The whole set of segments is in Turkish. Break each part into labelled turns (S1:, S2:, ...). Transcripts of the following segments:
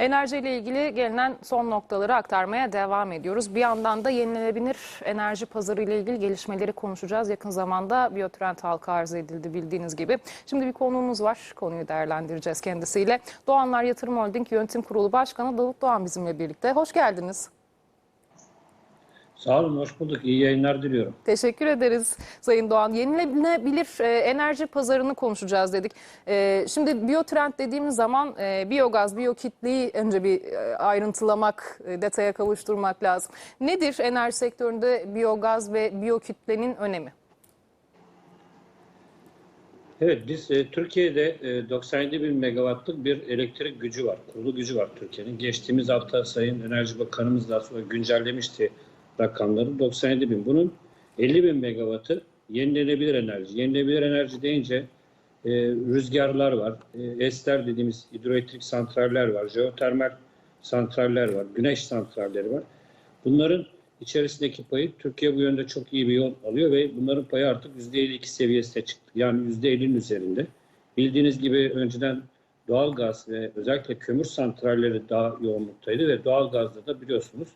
S1: Enerji ile ilgili gelinen son noktaları aktarmaya devam ediyoruz. Bir yandan da yenilenebilir enerji pazarı ile ilgili gelişmeleri konuşacağız. Yakın zamanda Biyotrend halka arz edildi bildiğiniz gibi. Şimdi bir konuğumuz var. Konuyu değerlendireceğiz kendisiyle. Doğanlar Yatırım Holding Yönetim Kurulu Başkanı Davut Doğan bizimle birlikte. Hoş geldiniz.
S2: Sağ olun, hoş bulduk. İyi yayınlar diliyorum.
S1: Teşekkür ederiz Sayın Doğan. Yenilenebilir e, enerji pazarını konuşacağız dedik. E, şimdi biyotrend dediğimiz zaman e, biyogaz, biyokitleyi önce bir e, ayrıntılamak, e, detaya kavuşturmak lazım. Nedir enerji sektöründe biyogaz ve biyokitlenin önemi?
S2: Evet, biz e, Türkiye'de e, 97 bin megawattlık bir elektrik gücü var, kurulu gücü var Türkiye'nin. Geçtiğimiz hafta Sayın Enerji Bakanımız da sonra güncellemişti rakamları 97 bin. Bunun 50 bin megawattı yenilenebilir enerji. Yenilenebilir enerji deyince e, rüzgarlar var, e, ester dediğimiz hidroelektrik santraller var, jeotermal santraller var, güneş santralleri var. Bunların içerisindeki payı Türkiye bu yönde çok iyi bir yol alıyor ve bunların payı artık %52 seviyesine çıktı. Yani %50'nin üzerinde. Bildiğiniz gibi önceden doğal gaz ve özellikle kömür santralleri daha yoğunluktaydı ve doğal gazda da biliyorsunuz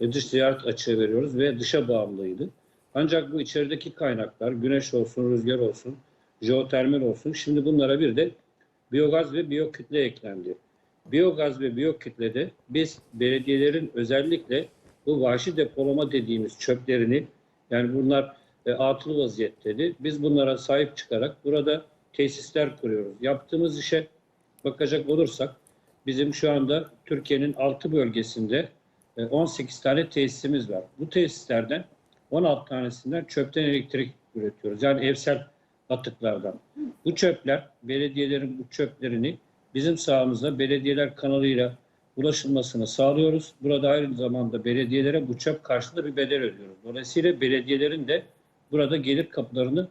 S2: e, dış ticaret açığı veriyoruz ve dışa bağımlıydı. Ancak bu içerideki kaynaklar güneş olsun, rüzgar olsun, jeotermal olsun şimdi bunlara bir de biyogaz ve biyokütle eklendi. Biyogaz ve biyokütlede biz belediyelerin özellikle bu vahşi depolama dediğimiz çöplerini yani bunlar e, atıl vaziyetteydi. Biz bunlara sahip çıkarak burada tesisler kuruyoruz. Yaptığımız işe bakacak olursak bizim şu anda Türkiye'nin 6 bölgesinde 18 tane tesisimiz var. Bu tesislerden 16 tanesinden çöpten elektrik üretiyoruz. Yani evsel atıklardan. Bu çöpler, belediyelerin bu çöplerini bizim sahamızda belediyeler kanalıyla ulaşılmasını sağlıyoruz. Burada aynı zamanda belediyelere bu çöp karşılığında bir bedel ödüyoruz. Dolayısıyla belediyelerin de burada gelir kapılarını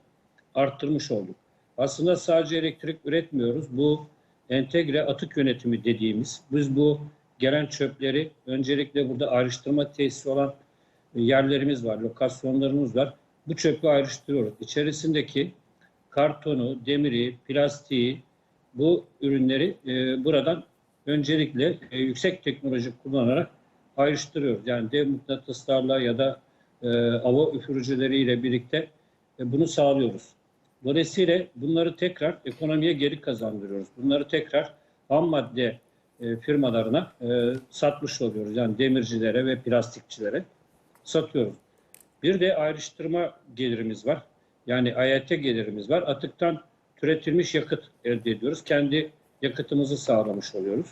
S2: arttırmış olduk. Aslında sadece elektrik üretmiyoruz. Bu entegre atık yönetimi dediğimiz, biz bu gelen çöpleri öncelikle burada ayrıştırma tesisi olan yerlerimiz var, lokasyonlarımız var. Bu çöpü ayrıştırıyoruz. İçerisindeki kartonu, demiri, plastiği, bu ürünleri e, buradan öncelikle e, yüksek teknoloji kullanarak ayrıştırıyoruz. Yani dev mıknatıslarla ya da e, hava üfürücüleriyle birlikte e, bunu sağlıyoruz. Dolayısıyla bunları tekrar ekonomiye geri kazandırıyoruz. Bunları tekrar ham madde e, firmalarına e, satmış oluyoruz. Yani demircilere ve plastikçilere satıyoruz. Bir de ayrıştırma gelirimiz var. Yani AYT gelirimiz var. Atıktan türetilmiş yakıt elde ediyoruz. Kendi yakıtımızı sağlamış oluyoruz.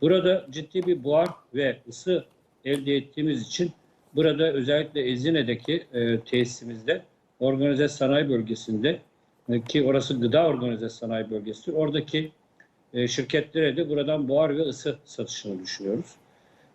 S2: Burada ciddi bir buhar ve ısı elde ettiğimiz için burada özellikle Ezine'deki e, tesisimizde organize sanayi bölgesinde e, ki orası gıda organize sanayi bölgesidir. Oradaki e, şirketlere de buradan buhar ve ısı satışını düşünüyoruz.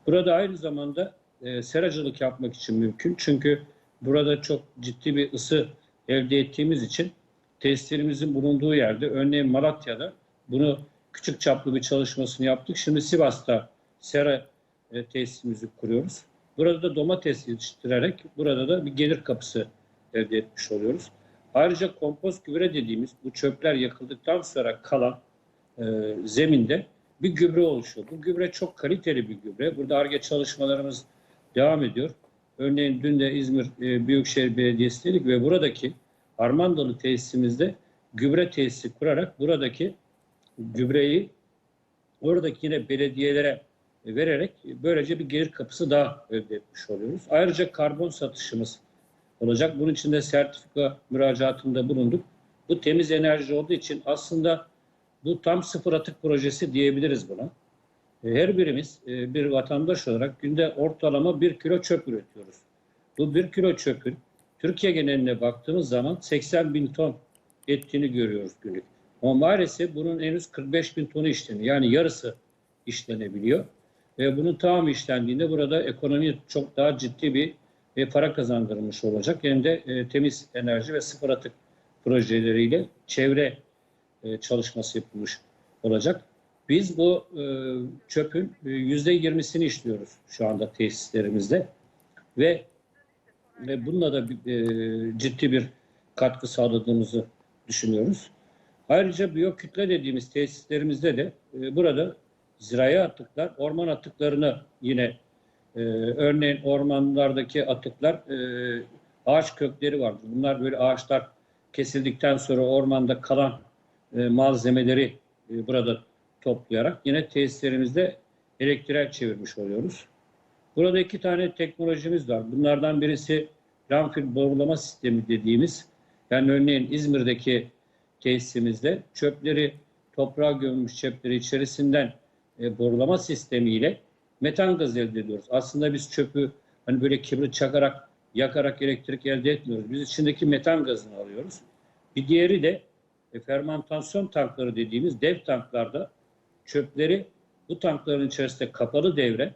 S2: Burada aynı zamanda e, seracılık yapmak için mümkün. Çünkü burada çok ciddi bir ısı elde ettiğimiz için tesislerimizin bulunduğu yerde örneğin Malatya'da bunu küçük çaplı bir çalışmasını yaptık. Şimdi Sivas'ta sera e, tesisimizi kuruyoruz. Burada da domates yetiştirerek burada da bir gelir kapısı elde etmiş oluyoruz. Ayrıca kompost gübre dediğimiz bu çöpler yakıldıktan sonra kalan e, zeminde bir gübre oluşuyor. Bu gübre çok kaliteli bir gübre. Burada ARGE çalışmalarımız devam ediyor. Örneğin dün de İzmir e, Büyükşehir Belediyesi ve buradaki Armandalı tesisimizde gübre tesisi kurarak buradaki gübreyi oradaki yine belediyelere vererek böylece bir gelir kapısı daha elde etmiş oluyoruz. Ayrıca karbon satışımız olacak. Bunun için de sertifika müracaatında bulunduk. Bu temiz enerji olduğu için aslında bu tam sıfır atık projesi diyebiliriz buna. E, Her birimiz e, bir vatandaş olarak günde ortalama bir kilo çöp üretiyoruz. Bu bir kilo çöpün Türkiye geneline baktığımız zaman 80 bin ton ettiğini görüyoruz günlük. Ama maalesef bunun henüz 45 bin tonu işleniyor. Yani yarısı işlenebiliyor. Ve bunun tamamı işlendiğinde burada ekonomiye çok daha ciddi bir e, para kazandırmış olacak. Hem de e, temiz enerji ve sıfır atık projeleriyle çevre e, çalışması yapılmış olacak. Biz bu e, çöpün e, yüzde yirmisini işliyoruz şu anda tesislerimizde ve ve bununla da ciddi bir katkı sağladığımızı düşünüyoruz. Ayrıca biyokütle dediğimiz tesislerimizde de burada zirai atıklar, orman atıklarını yine örneğin ormanlardaki atıklar ağaç kökleri vardır. Bunlar böyle ağaçlar kesildikten sonra ormanda kalan e, malzemeleri e, burada toplayarak yine tesislerimizde elektriğe çevirmiş oluyoruz. Burada iki tane teknolojimiz var. Bunlardan birisi landfill borulama sistemi dediğimiz yani örneğin İzmir'deki tesisimizde çöpleri toprağa gömülmüş çöpleri içerisinden e, borulama sistemiyle metan gazı elde ediyoruz. Aslında biz çöpü hani böyle kibrit çakarak yakarak elektrik elde etmiyoruz. Biz içindeki metan gazını alıyoruz. Bir diğeri de e, fermantasyon tankları dediğimiz dev tanklarda çöpleri bu tankların içerisinde kapalı devre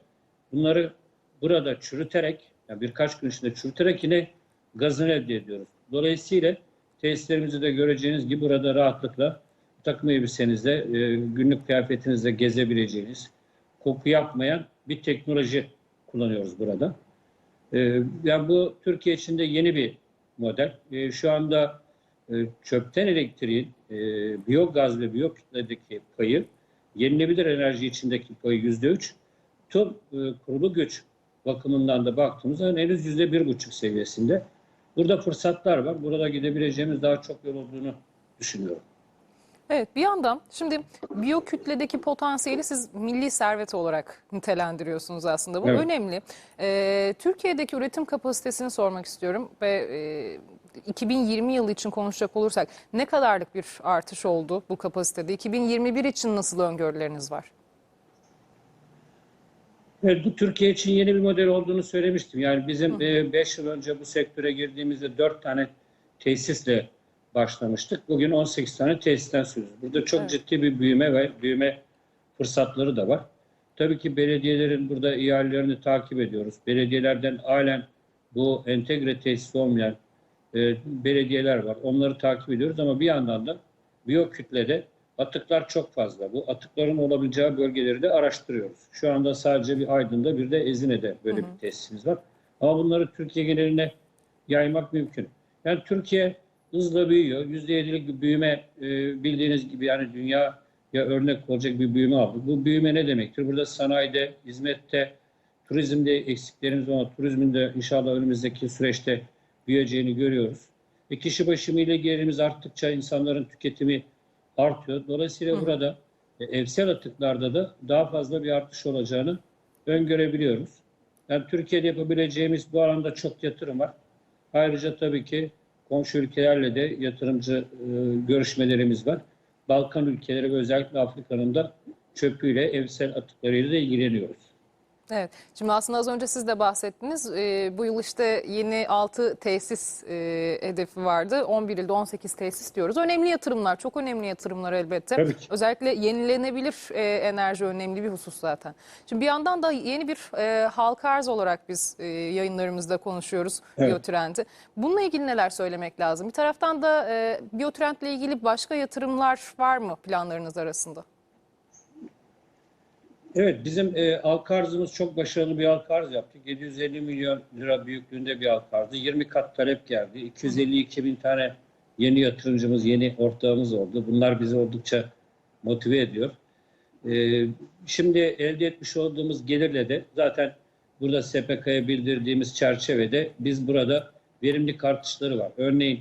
S2: bunları burada çürüterek yani birkaç gün içinde çürüterek yine gazını elde ediyoruz. Dolayısıyla tesislerimizi de göreceğiniz gibi burada rahatlıkla takım elbisenizde, e, günlük kıyafetinizde gezebileceğiniz, koku yapmayan bir teknoloji kullanıyoruz burada. E, yani bu Türkiye içinde yeni bir model. E, şu anda çöpten elektriğin e, biyogaz ve biyokütledeki payı, yenilebilir enerji içindeki payı yüzde üç, tüm e, kurulu güç bakımından da baktığımızda henüz yüzde bir buçuk seviyesinde. Burada fırsatlar var. Burada gidebileceğimiz daha çok yol olduğunu düşünüyorum.
S1: Evet bir yandan şimdi biyokütledeki potansiyeli siz milli servet olarak nitelendiriyorsunuz aslında. Bu
S2: Evet.
S1: önemli. Ee, Türkiye'deki üretim kapasitesini sormak istiyorum ve e, 2020 yılı için konuşacak olursak ne kadarlık bir artış oldu bu kapasitede? 2021 için nasıl öngörüleriniz var?
S2: Evet, bu Türkiye için yeni bir model olduğunu söylemiştim. Yani bizim 5 yıl önce bu sektöre girdiğimizde 4 tane tesisle başlamıştık. Bugün 18 tane tesisten sürüyoruz. Burada çok
S1: Evet.
S2: ciddi bir büyüme ve büyüme fırsatları da var. Tabii ki belediyelerin burada ihalelerini takip ediyoruz. Belediyelerden halen bu entegre tesis olmayan e, belediyeler var. Onları takip ediyoruz ama bir yandan da biyokütlede atıklar çok fazla. Bu atıkların olabileceği bölgeleri de araştırıyoruz. Şu anda sadece bir Aydın'da bir de Ezine'de böyle bir tesisimiz var. Ama bunları Türkiye geneline yaymak mümkün. Yani Türkiye hızla büyüyor. %7'lik bir büyüme e, bildiğiniz gibi yani dünya ya örnek olacak bir büyüme aldı. Bu büyüme ne demektir? Burada sanayide, hizmette, turizmde eksiklerimiz var. Turizmin de inşallah önümüzdeki süreçte büyüyeceğini görüyoruz. E kişi başı milli gelirimiz arttıkça insanların tüketimi artıyor. Dolayısıyla burada e, evsel atıklarda da daha fazla bir artış olacağını öngörebiliyoruz. Yani Türkiye'de yapabileceğimiz bu alanda çok yatırım var. Ayrıca tabii ki komşu ülkelerle de yatırımcı e, görüşmelerimiz var. Balkan ülkeleri ve özellikle Afrika'nın da çöpüyle, evsel atıklarıyla da ilgileniyoruz.
S1: Evet. Şimdi aslında az önce siz de bahsettiniz. Ee, bu yıl işte yeni 6 tesis e, hedefi vardı. 11 ilde 18 tesis diyoruz. Önemli yatırımlar, çok önemli yatırımlar elbette.
S2: Tabii ki.
S1: Özellikle yenilenebilir e, enerji önemli bir husus zaten. Şimdi bir yandan da yeni bir e, halka arz olarak biz e, yayınlarımızda konuşuyoruz
S2: Evet.
S1: biyotrend'i. Bununla ilgili neler söylemek lazım? Bir taraftan da e, biyotrendle ilgili başka yatırımlar var mı planlarınız arasında?
S2: Evet, bizim e, halka arzımız çok başarılı bir halka arz yaptık. 750 milyon lira büyüklüğünde bir halka arzı. 20 kat talep geldi. 252 bin tane yeni yatırımcımız, yeni ortağımız oldu. Bunlar bizi oldukça motive ediyor. E, şimdi elde etmiş olduğumuz gelirle de zaten burada SPK'ya bildirdiğimiz çerçevede biz burada verimlilik artışları var. Örneğin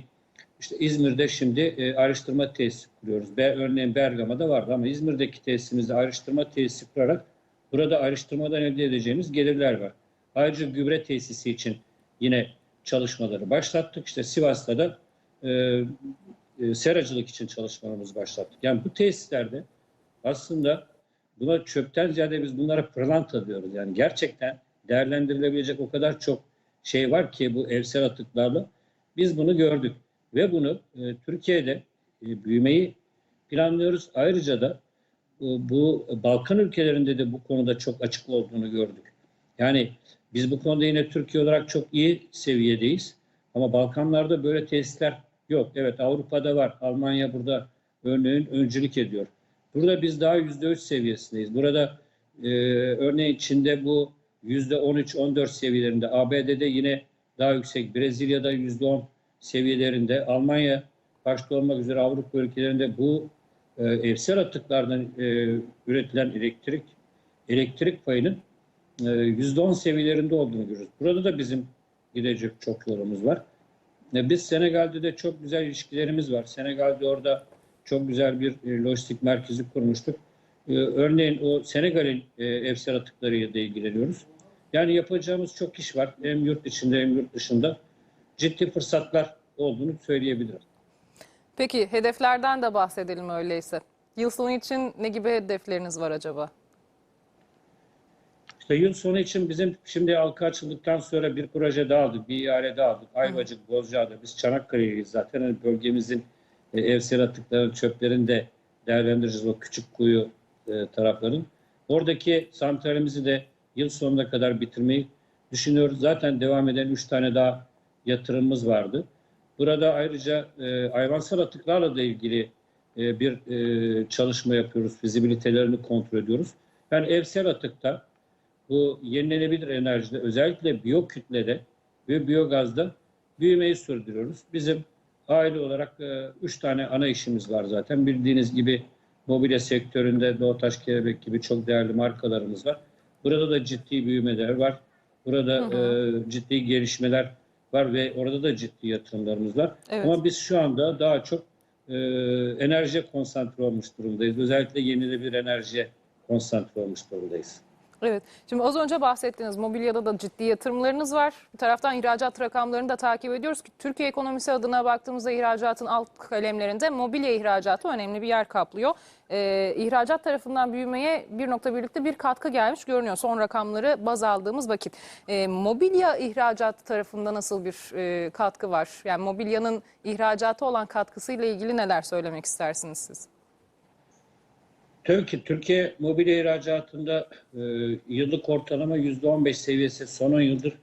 S2: işte İzmir'de şimdi e, ayrıştırma tesisi kuruyoruz. Be, örneğin Bergama'da vardı ama İzmir'deki tesisimizde ayrıştırma tesisi kurarak burada ayrıştırmadan elde edeceğimiz gelirler var. Ayrıca gübre tesisi için yine çalışmaları başlattık. İşte Sivas'ta da e, e, seracılık için çalışmalarımızı başlattık. Yani bu tesislerde aslında buna çöpten ziyade biz bunlara pırlanta diyoruz. Yani gerçekten değerlendirilebilecek o kadar çok şey var ki bu evsel atıklarla. Biz bunu gördük ve bunu e, Türkiye'de e, büyümeyi planlıyoruz. Ayrıca da e, bu Balkan ülkelerinde de bu konuda çok açık olduğunu gördük. Yani biz bu konuda yine Türkiye olarak çok iyi seviyedeyiz. Ama Balkanlarda böyle tesisler yok. Evet Avrupa'da var. Almanya burada örneğin öncülük ediyor. Burada biz daha yüzde üç seviyesindeyiz. Burada e, örneğin Çin'de bu yüzde on üç, on dört seviyelerinde. ABD'de yine daha yüksek. Brezilya'da yüzde on seviyelerinde. Almanya başta olmak üzere Avrupa ülkelerinde bu e, evsel atıklardan e, üretilen elektrik elektrik payının e, %10 seviyelerinde olduğunu görüyoruz. Burada da bizim gidecek çok yolumuz var. E, Biz Senegal'de de çok güzel ilişkilerimiz var. Senegal'de orada çok güzel bir e, lojistik merkezi kurmuştuk. E, Örneğin o Senegal'in e, evsel atıklarıyla da ilgileniyoruz. Yani yapacağımız çok iş var. Hem yurt içinde hem yurt dışında. Ciddi fırsatlar olduğunu söyleyebilirim.
S1: Peki hedeflerden de bahsedelim öyleyse. Yıl sonu için ne gibi hedefleriniz var acaba?
S2: İşte yıl sonu için bizim şimdi halka açıldıktan sonra bir proje daha aldık, bir ihale daha aldık. Ayvacık, Bozcaada, biz Çanakkale'yiz zaten. Hani bölgemizin e, evsel atıkların, çöplerini de değerlendireceğiz o küçük kuyu e, tarafların. Oradaki santralimizi de yıl sonuna kadar bitirmeyi düşünüyoruz. Zaten devam eden 3 tane daha yatırımımız vardı. Burada ayrıca e, hayvansal atıklarla da ilgili e, bir e, çalışma yapıyoruz. Fizibilitelerini kontrol ediyoruz. Yani evsel atıkta bu yenilenebilir enerjide özellikle biyokütlede ve biyogazda büyümeyi sürdürüyoruz. Bizim aile olarak e, üç tane ana işimiz var zaten. Bildiğiniz gibi mobilya sektöründe Doğutaş Kelebek gibi çok değerli markalarımız var. Burada da ciddi büyümeler var. Burada
S1: Hı hı.
S2: e, ciddi gelişmeler var ve orada da ciddi yatırımlarımız var.
S1: Evet.
S2: Ama biz şu anda daha çok e, enerjiye konsantre olmuş durumdayız. Özellikle yenilenebilir enerjiye konsantre olmuş durumdayız.
S1: Evet. Şimdi az önce bahsettiğiniz mobilyada da ciddi yatırımlarınız var. Bir taraftan ihracat rakamlarını da takip ediyoruz ki Türkiye ekonomisi adına baktığımızda ihracatın alt kalemlerinde mobilya ihracatı önemli bir yer kaplıyor. Ee, ihracat tarafından büyümeye 1.1'likte bir katkı gelmiş görünüyor son rakamları baz aldığımız vakit. Ee, mobilya ihracatı tarafında nasıl bir e, katkı var? Yani mobilyanın ihracatı olan katkısıyla ilgili neler söylemek istersiniz siz?
S2: Ki Türkiye mobilya ihracatında e, yıllık ortalama %15 seviyesi son 10 yıldır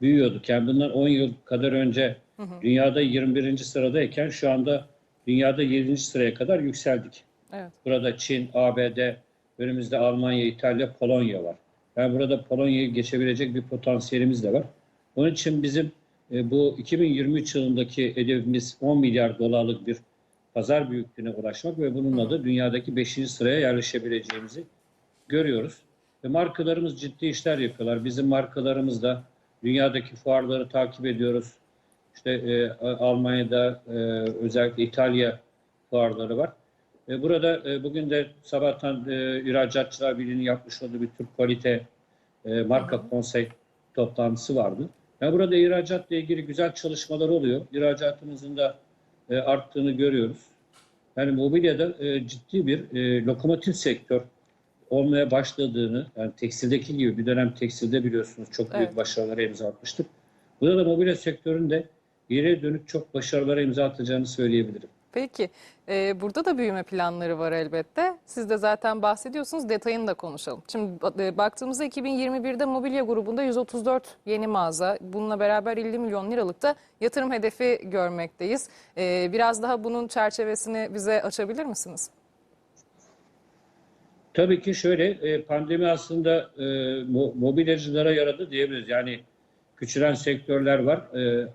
S2: büyüyorduk. Yani bundan 10 yıl kadar önce dünyada 21. sıradayken şu anda dünyada 7. sıraya kadar yükseldik.
S1: Evet.
S2: Burada Çin, ABD, önümüzde Almanya, İtalya, Polonya var. Yani burada Polonya'yı geçebilecek bir potansiyelimiz de var. Onun için bizim e, bu 2023 yılındaki hedefimiz 10 milyar dolarlık bir pazar büyüklüğüne ulaşmak ve bununla da dünyadaki 5. sıraya yerleşebileceğimizi görüyoruz. Ve markalarımız ciddi işler yapıyorlar. Bizim markalarımız da dünyadaki fuarları takip ediyoruz. İşte e, Almanya'da e, özellikle İtalya fuarları var. E, burada e, bugün de sabahtan e, İhracatçılar Birliği'nin yapmış olduğu bir Türk kalite e, marka konsey toplantısı vardı. Yani burada ihracatla ilgili güzel çalışmalar oluyor. İhracatımızın da e, arttığını görüyoruz. Yani mobilyada e, ciddi bir e, lokomotif sektör olmaya başladığını, yani tekstildeki gibi bir dönem tekstilde biliyorsunuz çok büyük
S1: Evet.
S2: başarılara imza atmıştık. Burada da mobilya sektöründe ileriye dönük çok başarılara imza atacağını söyleyebilirim.
S1: Peki, e, burada da büyüme planları var elbette. Siz de zaten bahsediyorsunuz, detayını da konuşalım. Şimdi e, baktığımızda 2021'de mobilya grubunda 134 yeni mağaza, bununla beraber 50 milyon liralık da yatırım hedefi görmekteyiz. E, biraz daha bunun çerçevesini bize açabilir misiniz?
S2: Tabii ki şöyle pandemi aslında mo- mobilyacılara yaradı diyebiliriz. Yani küçülen sektörler var.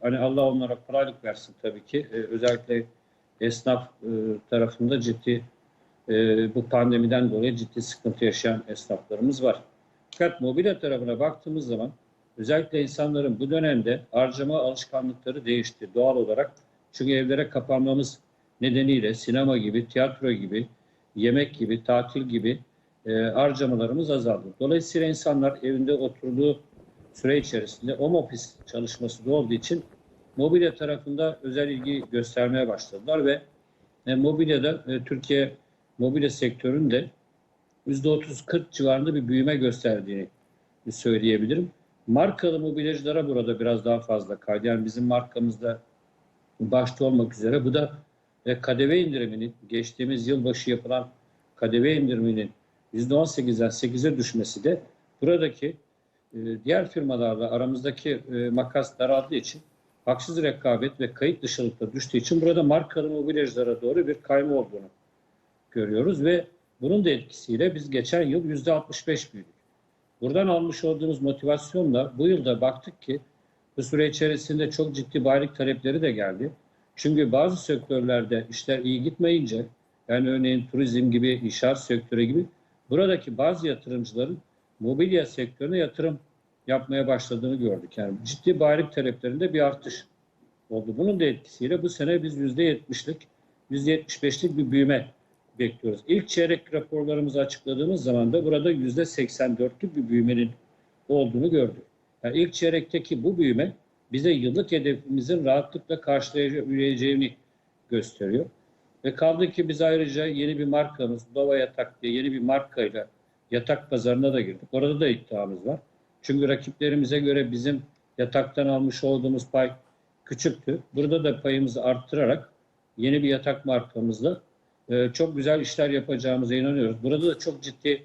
S2: Hani Allah onlara kolaylık versin tabii ki. Özellikle esnaf e, tarafında ciddi e, bu pandemiden dolayı ciddi sıkıntı yaşayan esnaflarımız var. Fakat mobilya tarafına baktığımız zaman özellikle insanların bu dönemde harcama alışkanlıkları değişti doğal olarak. Çünkü evlere kapanmamız nedeniyle sinema gibi, tiyatro gibi, yemek gibi, tatil gibi e, harcamalarımız azaldı. Dolayısıyla insanlar evinde oturduğu süre içerisinde home office çalışması da olduğu için mobilya tarafında özel ilgi göstermeye başladılar ve e, mobilyada e, Türkiye mobilya sektöründe %30-40 civarında bir büyüme gösterdiğini söyleyebilirim. Markalı mobilyacılara burada biraz daha fazla kaydı. Yani bizim markamızda başta olmak üzere bu da e, KDV indiriminin geçtiğimiz yılbaşı yapılan KDV indiriminin %18'den 8'e düşmesi de buradaki e, diğer firmalarla aramızdaki e, makas daraldığı için haksız rekabet ve kayıt dışılıkta düştüğü için burada markalı mobilyacılara doğru bir kayma olduğunu görüyoruz ve bunun da etkisiyle biz geçen yıl %65 büyüdük. Buradan almış olduğumuz motivasyonla bu yılda baktık ki bu süre içerisinde çok ciddi bayilik talepleri de geldi. Çünkü bazı sektörlerde işler iyi gitmeyince yani örneğin turizm gibi, inşaat sektörü gibi buradaki bazı yatırımcıların mobilya sektörüne yatırım yapmaya başladığını gördük. Yani ciddi bayilik taleplerinde bir artış oldu. Bunun da etkisiyle bu sene biz %70'lik, %75'lik bir büyüme bekliyoruz. İlk çeyrek raporlarımızı açıkladığımız zaman da burada %84'lük bir büyümenin olduğunu gördük. Yani ilk çeyrekteki bu büyüme bize yıllık hedefimizin rahatlıkla karşılayabileceğini gösteriyor. Ve kaldı ki biz ayrıca yeni bir markamız Dova Yatak diye yeni bir markayla yatak pazarına da girdik. Orada da iddiamız var. Çünkü rakiplerimize göre bizim yataktan almış olduğumuz pay küçüktü. Burada da payımızı arttırarak yeni bir yatak markamızla e, çok güzel işler yapacağımıza inanıyoruz. Burada da çok ciddi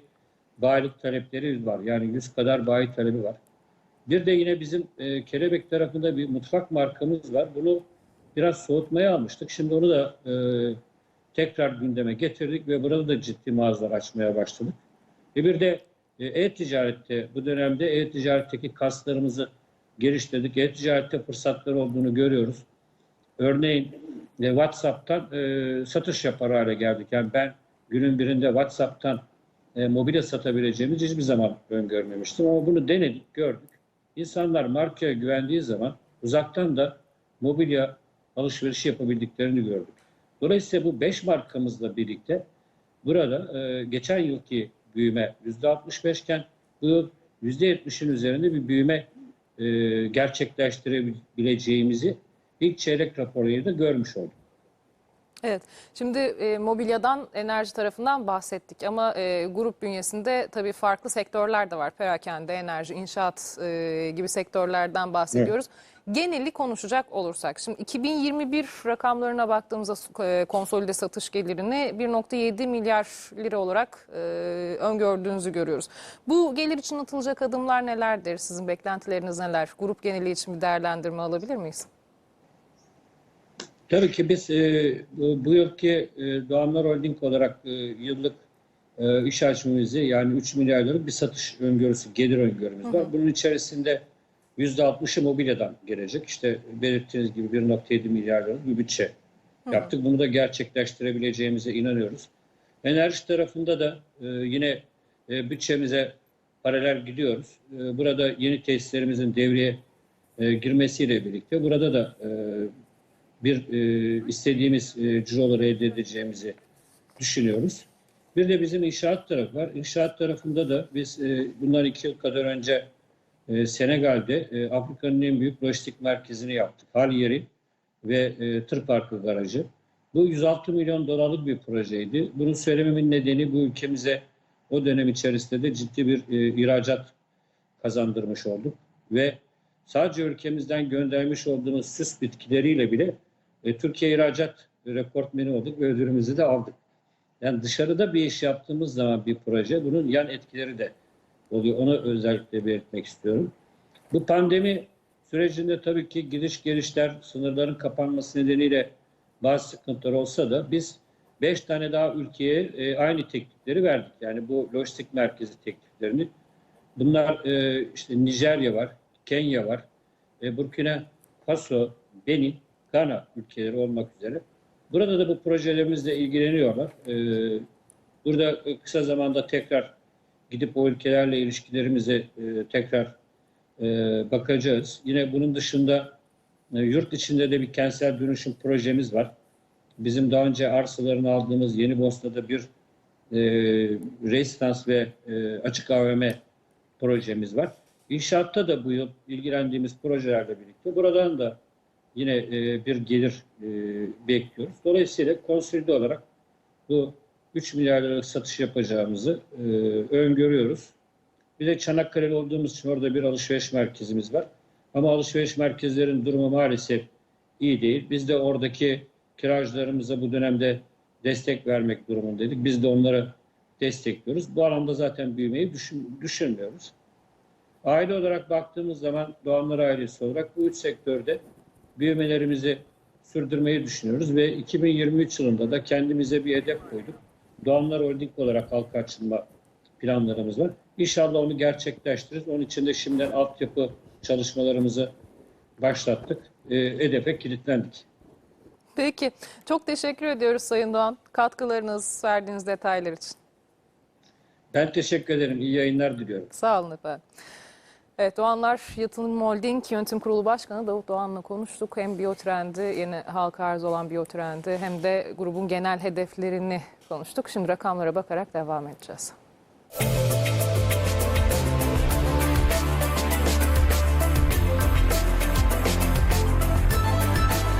S2: bayilik talepleri var. Yani 100 kadar bayi talebi var. Bir de yine bizim e, Kelebek tarafında bir mutfak markamız var. Bunu biraz soğutmaya almıştık. Şimdi onu da e, tekrar gündeme getirdik ve burada da ciddi mağazalar açmaya başladık. Ve bir de e, e-ticarette bu dönemde e-ticaretteki kaslarımızı geliştirdik. E-ticarette fırsatlar olduğunu görüyoruz. Örneğin e, WhatsApp'tan e, satış yapar hale geldik. Yani ben günün birinde WhatsApp'tan e, mobilya satabileceğimizi hiçbir zaman öngörmemiştim. Ama bunu denedik, gördük. İnsanlar markaya güvendiği zaman uzaktan da mobilya alışverişi yapabildiklerini gördük. Dolayısıyla bu 5 markamızla birlikte burada e, geçen yılki büyüme %65 iken bu yıl %70'in üzerinde bir büyüme e, gerçekleştirebileceğimizi ilk çeyrek raporuyla da görmüş olduk.
S1: Evet, şimdi e, mobilyadan, enerji tarafından bahsettik ama e, grup bünyesinde tabii farklı sektörler de var. Perakende, enerji, inşaat e, gibi sektörlerden bahsediyoruz. Geneli konuşacak olursak, şimdi 2021 rakamlarına baktığımızda e, konsolide satış gelirini 1.7 milyar lira olarak e, öngördüğünüzü görüyoruz. Bu gelir için atılacak adımlar nelerdir? Sizin beklentileriniz neler? Grup geneli için bir değerlendirme alabilir miyiz?
S2: Tabii ki biz e, bu, yılki e, Doğanlar Holding olarak e, yıllık e, iş hacmimizi yani 3 milyar liralık bir satış öngörüsü, gelir öngörümüz var. Bunun içerisinde %60'ı mobilyadan gelecek. İşte belirttiğiniz gibi 1.7 milyar liralık bir bütçe yaptık. Bunu da gerçekleştirebileceğimize inanıyoruz. Enerji tarafında da e, yine e, bütçemize paralel gidiyoruz. E, burada yeni tesislerimizin devreye e, girmesiyle birlikte burada da e, bir e, istediğimiz e, ciroları elde edeceğimizi düşünüyoruz. Bir de bizim inşaat tarafı var. İnşaat tarafında da biz e, bundan iki yıl kadar önce e, Senegal'de e, Afrika'nın en büyük lojistik merkezini yaptık. Hal yeri ve e, tır parkı garajı. Bu 106 milyon dolarlık bir projeydi. Bunu söylememin nedeni bu ülkemize o dönem içerisinde de ciddi bir e, ihracat kazandırmış olduk. Ve sadece ülkemizden göndermiş olduğumuz süs bitkileriyle bile e, Türkiye ihracat rekortmeni olduk ve ödülümüzü de aldık. Yani dışarıda bir iş yaptığımız zaman bir proje bunun yan etkileri de oluyor. Onu özellikle belirtmek istiyorum. Bu pandemi sürecinde tabii ki gidiş gelişler, sınırların kapanması nedeniyle bazı sıkıntılar olsa da biz 5 tane daha ülkeye e, aynı teklifleri verdik. Yani bu lojistik merkezi tekliflerini. Bunlar e, işte Nijerya var, Kenya var, e, Burkina Faso, Benin, Gana ülkeleri olmak üzere. Burada da bu projelerimizle ilgileniyorlar. Ee, burada kısa zamanda tekrar gidip o ülkelerle ilişkilerimize tekrar e, bakacağız. Yine bunun dışında e, yurt içinde de bir kentsel dönüşüm projemiz var. Bizim daha önce arsalarını aldığımız Yeni Bosna'da bir e, rezidans ve e, açık AVM projemiz var. İnşaatta da bu yıl ilgilendiğimiz projelerle birlikte buradan da yine e, bir gelir e, bekliyoruz. Dolayısıyla konsolide olarak bu 3 milyar liralık satış yapacağımızı e, öngörüyoruz. Bir de Çanakkale'li olduğumuz için orada bir alışveriş merkezimiz var. Ama alışveriş merkezlerin durumu maalesef iyi değil. Biz de oradaki kiracılarımıza bu dönemde destek vermek durumundaydık. Biz de onları destekliyoruz. Bu alanda zaten büyümeyi düşün, düşünmüyoruz. Aile olarak baktığımız zaman Doğanlar ailesi olarak bu üç sektörde büyümelerimizi sürdürmeyi düşünüyoruz ve 2023 yılında da kendimize bir hedef koyduk. Doğanlar Holding olarak halka açılma planlarımız var. İnşallah onu gerçekleştiririz. Onun için de şimdiden altyapı çalışmalarımızı başlattık. E, hedefe kilitlendik.
S1: Peki, çok teşekkür ediyoruz Sayın Doğan. Katkılarınız, verdiğiniz detaylar için.
S2: Ben teşekkür ederim. İyi yayınlar diliyorum.
S1: Sağ olun efendim. Evet Doğanlar Yatırım Holding Yönetim Kurulu Başkanı Davut Doğan'la konuştuk. Hem biyotrendi, yeni halka arz olan biyotrendi hem de grubun genel hedeflerini konuştuk. Şimdi rakamlara bakarak devam edeceğiz.